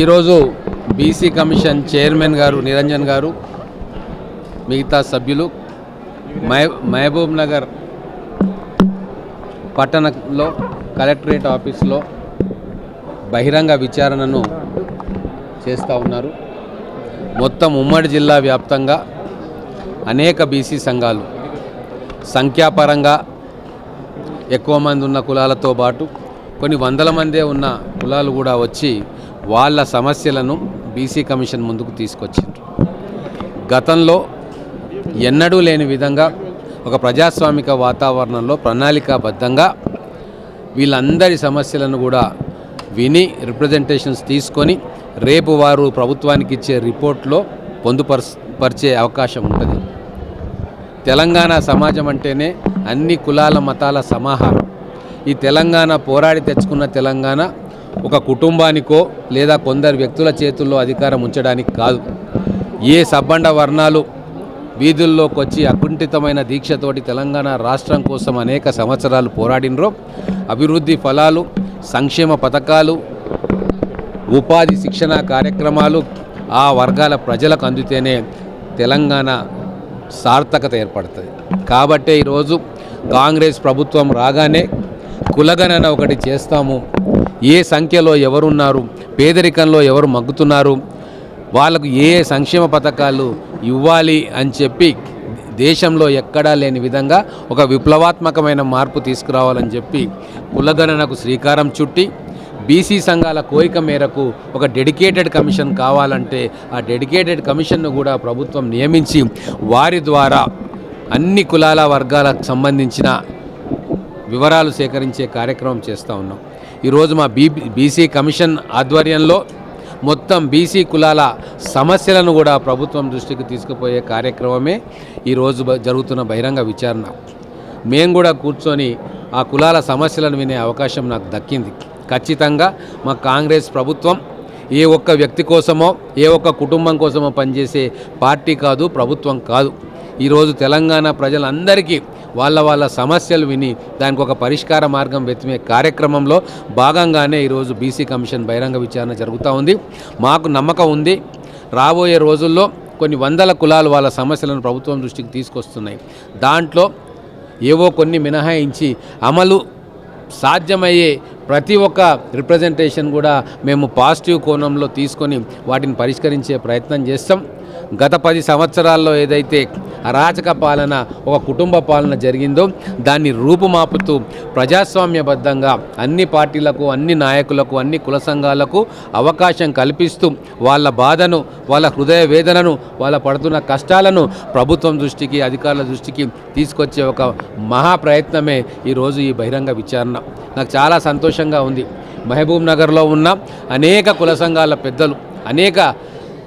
ఈరోజు BC commission chairman గారు నిరంజన్ గారు మిగతా సభ్యులు మహ మహబూబ్ నగర్ పట్టణంలో కలెక్టరేట్ ఆఫీస్లో బహిరంగ విచారణను చేస్తూ ఉన్నారు. మొత్తం ఉమ్మడి జిల్లా వ్యాప్తంగా అనేక బీసీ సంఘాలు సంఖ్యాపరంగా ఎక్కువ మంది ఉన్న కులాలతో పాటు కొన్ని వందల మందే ఉన్న కులాలు కూడా వచ్చి వాళ్ళ సమస్యలను బీసీ కమిషన్ ముందుకు తీసుకొచ్చిండ్రు గతంలో ఎన్నడూ లేని విధంగా ఒక ప్రజాస్వామిక వాతావరణంలో ప్రణాళికాబద్ధంగా వీళ్ళందరి సమస్యలను కూడా విని రిప్రజెంటేషన్స్ తీసుకొని రేపు వారు ప్రభుత్వానికి ఇచ్చే రిపోర్ట్లో పొందుపరచ పరిచే అవకాశం ఉంటుంది. తెలంగాణ సమాజం అంటేనే అన్ని కులాల మతాల సమాహారం. ఈ తెలంగాణ పోరాడి తెచ్చుకున్న తెలంగాణ ఒక కుటుంబానికో లేదా కొందరు వ్యక్తుల చేతుల్లో అధికారం ఉంచడానికి కాదు. ఏ సబ్బండ వర్ణాలు వీధుల్లోకి వచ్చి అకుంఠితమైన దీక్షతోటి తెలంగాణ రాష్ట్రం కోసం అనేక సంవత్సరాలు పోరాడినరో అభివృద్ధి ఫలాలు సంక్షేమ పథకాలు ఉపాధి శిక్షణ కార్యక్రమాలు ఆ వర్గాల ప్రజలకు అందితేనే తెలంగాణ సార్థకత ఏర్పడుతుంది. కాబట్టే ఈరోజు కాంగ్రెస్ ప్రభుత్వం రాగానే కులగణన ఒకటి చేస్తాము ఏ సంఖ్యలో ఎవరున్నారు పేదరికంలో ఎవరు మగ్గుతున్నారు వాళ్ళకు ఏ ఏ సంక్షేమ పథకాలు ఇవ్వాలి అని చెప్పి దేశంలో ఎక్కడా లేని విధంగా ఒక విప్లవాత్మకమైన మార్పు తీసుకురావాలని చెప్పి కులగణనకు శ్రీకారం చుట్టి బీసీ సంఘాల కోరిక మేరకు ఒక డెడికేటెడ్ కమిషన్ కావాలంటే ఆ డెడికేటెడ్ కమిషన్ను కూడా ప్రభుత్వం నియమించి వారి ద్వారా అన్ని కులాల వర్గాలకు సంబంధించిన వివరాలు సేకరించే కార్యక్రమం చేస్తూ ఉన్నాం. ఈరోజు మా బీ బీసీ కమిషన్ ఆధ్వర్యంలో మొత్తం బీసీ కులాల సమస్యలను కూడా ప్రభుత్వం దృష్టికి తీసుకుపోయే కార్యక్రమమే ఈరోజు జరుగుతున్న బహిరంగ విచారణ. మేము కూడా కూర్చొని ఆ కులాల సమస్యలను వినే అవకాశం నాకు దక్కింది. ఖచ్చితంగా మా కాంగ్రెస్ ప్రభుత్వం ఏ ఒక్క వ్యక్తి కోసమో ఏ ఒక్క కుటుంబం కోసమో పనిచేసే పార్టీ కాదు ప్రభుత్వం కాదు. ఈరోజు తెలంగాణ ప్రజలందరికీ వాళ్ళ వాళ్ళ సమస్యలు విని దానికి ఒక పరిష్కార మార్గం వెతిమే కార్యక్రమంలో భాగంగానే ఈరోజు బీసీ కమిషన్ బహిరంగ విచారణ జరుగుతూ ఉంది. మాకు నమ్మకం ఉంది. రాబోయే రోజుల్లో కొన్ని వందల కులాలు వాళ్ళ సమస్యలను ప్రభుత్వం దృష్టికి తీసుకొస్తున్నాయి. దాంట్లో ఏవో కొన్ని మినహాయించి అమలు సాధ్యమయ్యే ప్రతి ఒక్క రిప్రజెంటేషన్ కూడా మేము పాజిటివ్ కోణంలో తీసుకొని వాటిని పరిష్కరించే ప్రయత్నం చేస్తాం. గత పది సంవత్సరాల్లో ఏదైతే అరాచక పాలన ఒక కుటుంబ పాలన జరిగిందో దాన్ని రూపుమాపుతూ ప్రజాస్వామ్యబద్ధంగా అన్ని పార్టీలకు అన్ని నాయకులకు అన్ని కుల సంఘాలకు అవకాశం కల్పిస్తూ వాళ్ళ బాధను వాళ్ళ హృదయ వేదనను వాళ్ళ పడుతున్న కష్టాలను ప్రభుత్వం దృష్టికి అధికారుల దృష్టికి తీసుకొచ్చే ఒక మహా ప్రయత్నమే ఈరోజు ఈ బహిరంగ విచారణ. నాకు చాలా సంతోషంగా ఉంది. మహబూబ్ నగర్లో ఉన్న అనేక కుల సంఘాల పెద్దలు అనేక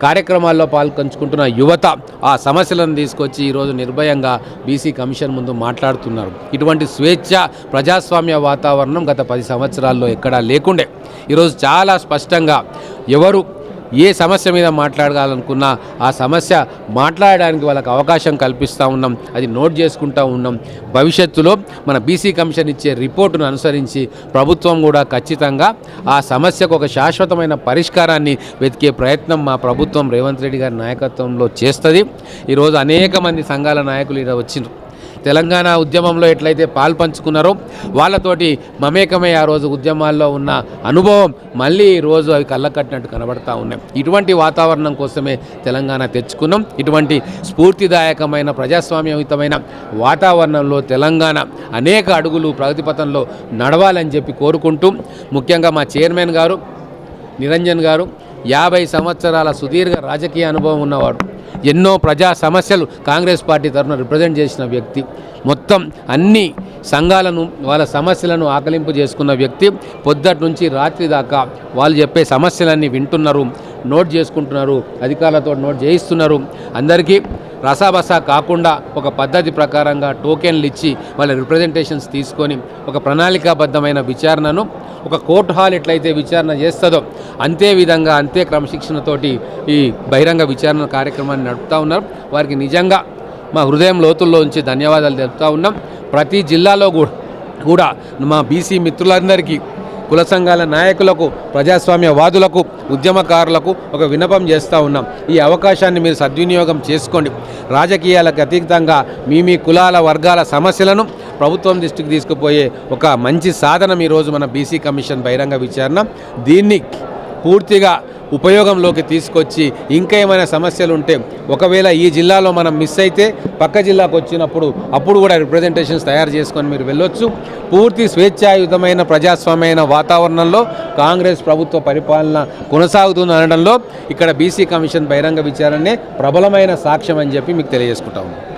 కార్యక్రమాల్లో పాల్పంచుకుంటున్న యువత ఆ సమస్యలను తీసుకొచ్చి ఈరోజు నిర్భయంగా బీసీ కమిషన్ ముందు మాట్లాడుతున్నారు. ఇటువంటి స్వేచ్ఛ ప్రజాస్వామ్య వాతావరణం గత పది సంవత్సరాల్లో ఎక్కడా లేకుండే. ఈరోజు చాలా స్పష్టంగా ఎవరు ఏ సమస్య మీద మాట్లాడాలనుకున్నా ఆ సమస్య మాట్లాడడానికి వాళ్ళకి అవకాశం కల్పిస్తూ ఉన్నాం. అది నోట్ చేసుకుంటూ ఉన్నాం. భవిష్యత్తులో మన బీసీ కమిషన్ ఇచ్చే రిపోర్టును అనుసరించి ప్రభుత్వం కూడా ఖచ్చితంగా ఆ సమస్యకు ఒక శాశ్వతమైన పరిష్కారాన్ని వెతికే ప్రయత్నం మా ప్రభుత్వం రేవంత్ రెడ్డి గారి నాయకత్వంలో చేస్తుంది. ఈరోజు అనేక మంది సంఘాల నాయకులు ఇక్కడ వచ్చిండ్రు తెలంగాణ ఉద్యమంలో ఎట్లయితే పాల్పంచుకున్నారో వాళ్ళతోటి మమేకమై ఆ రోజు ఉద్యమాల్లో ఉన్న అనుభవం మళ్ళీ ఈ రోజు అవి కళ్ళకట్టినట్టు కనబడతా ఉన్నాయి. ఇటువంటి వాతావరణం కోసమే తెలంగాణ తెచ్చుకున్నాం. ఇటువంటి స్ఫూర్తిదాయకమైన ప్రజాస్వామ్యయుతమైన వాతావరణంలో తెలంగాణ అనేక అడుగులు ప్రగతి పథంలో నడవాలని చెప్పి కోరుకుంటూ ముఖ్యంగా మా చైర్మన్ గారు నిరంజన్ గారు యాభై సంవత్సరాల సుదీర్ఘ రాజకీయ అనుభవం ఉన్నవాడు ఎన్నో ప్రజా సమస్యలు కాంగ్రెస్ పార్టీ తరఫున రిప్రజెంట్ చేసిన వ్యక్తి. మొత్తం అన్ని సంఘాలను వాళ్ళ సమస్యలను ఆకలింపు చేసుకున్న వ్యక్తి. పొద్దటి నుంచి రాత్రి దాకా వాళ్ళు చెప్పే సమస్యలన్నీ వింటున్నారు నోట్ చేసుకుంటున్నారు అధికారులతో నోట్ చేయిస్తున్నారు. అందరికీ రసాబసా కాకుండా ఒక పద్ధతి ప్రకారంగా టోకెన్లు ఇచ్చి వాళ్ళ రిప్రజెంటేషన్స్ తీసుకొని ఒక ప్రణాళికాబద్ధమైన విచారణను ఒక కోర్టు హాల్ ఎట్లయితే విచారణ చేస్తుందో అంతే విధంగా అంతే క్రమశిక్షణతోటి ఈ బహిరంగ విచారణ కార్యక్రమాన్ని నడుపుతూ ఉన్నారు. వారికి నిజంగా మా హృదయం లోతుల్లో ఉంచి ధన్యవాదాలు తెలుపుతూ ఉన్నాం. ప్రతి జిల్లాలో కూడా కూడా మా బీసీ మిత్రులందరికీ కుల సంఘాల నాయకులకు ప్రజాస్వామ్యవాదులకు ఉద్యమకారులకు ఒక విన్నపం చేస్తూ ఉన్నాం. ఈ అవకాశాన్ని మీరు సద్వినియోగం చేసుకోండి. రాజకీయాలకు అతీతంగా మీ మీ కులాల వర్గాల సమస్యలను ప్రభుత్వం దృష్టికి తీసుకుపోయే ఒక మంచి సాధనం ఈరోజు మన బీసీ కమిషన్ బహిరంగ విచారణ. దీన్ని పూర్తిగా ఉపయోగంలోకి తీసుకొచ్చి ఇంకా ఏమైనా సమస్యలు ఉంటే ఒకవేళ ఈ జిల్లాలో మనం మిస్ అయితే పక్క జిల్లాకు వచ్చినప్పుడు అప్పుడు కూడా రిప్రజెంటేషన్స్ తయారు చేసుకొని మీరు వెళ్ళొచ్చు. పూర్తి స్వేచ్ఛాయుతమైన ప్రజాస్వామ్యమైన వాతావరణంలో కాంగ్రెస్ ప్రభుత్వ పరిపాలన కొనసాగుతుంది అనడంలో ఇక్కడ బీసీ కమిషన్ బహిరంగ విచారణే ప్రబలమైన సాక్ష్యం అని చెప్పి మీకు తెలియజేసుకుంటాము